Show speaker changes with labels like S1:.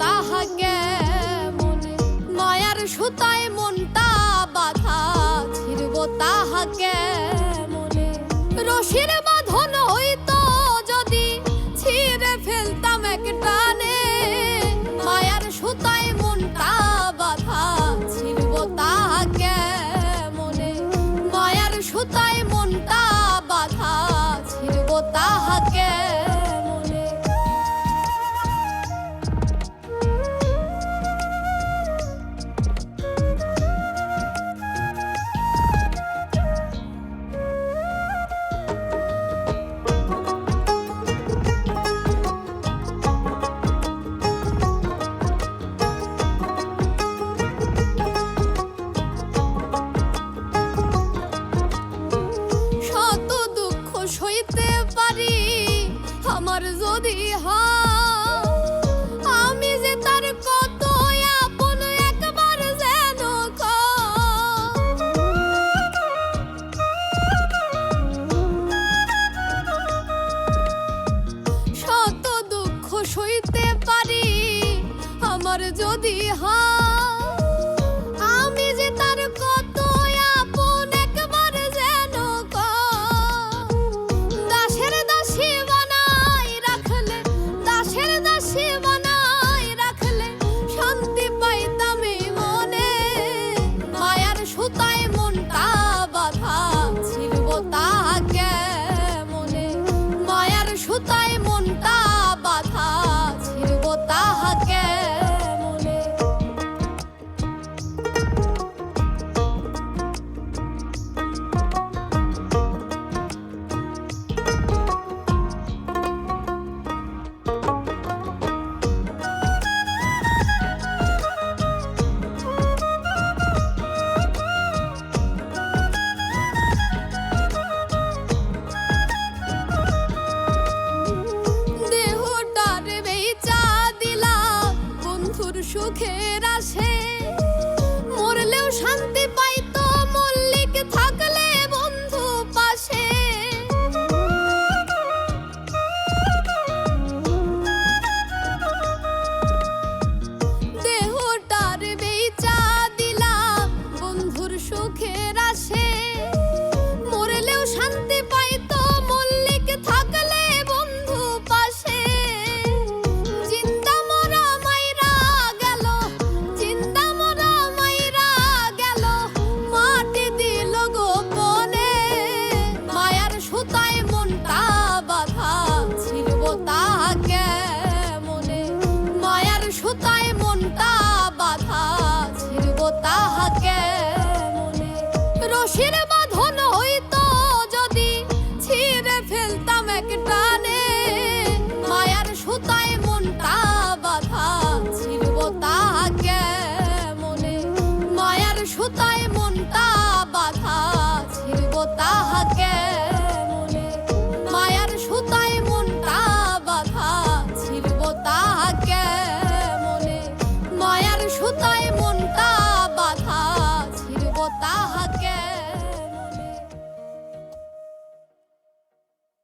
S1: তাহাকে কেমন নয়ার সুতায় মনটা বাধা ছিড়ব তাহাকে কেমন রশির বাঁধন হই সইতে পারি। আমার যদি হয় juntos. সুখের আসে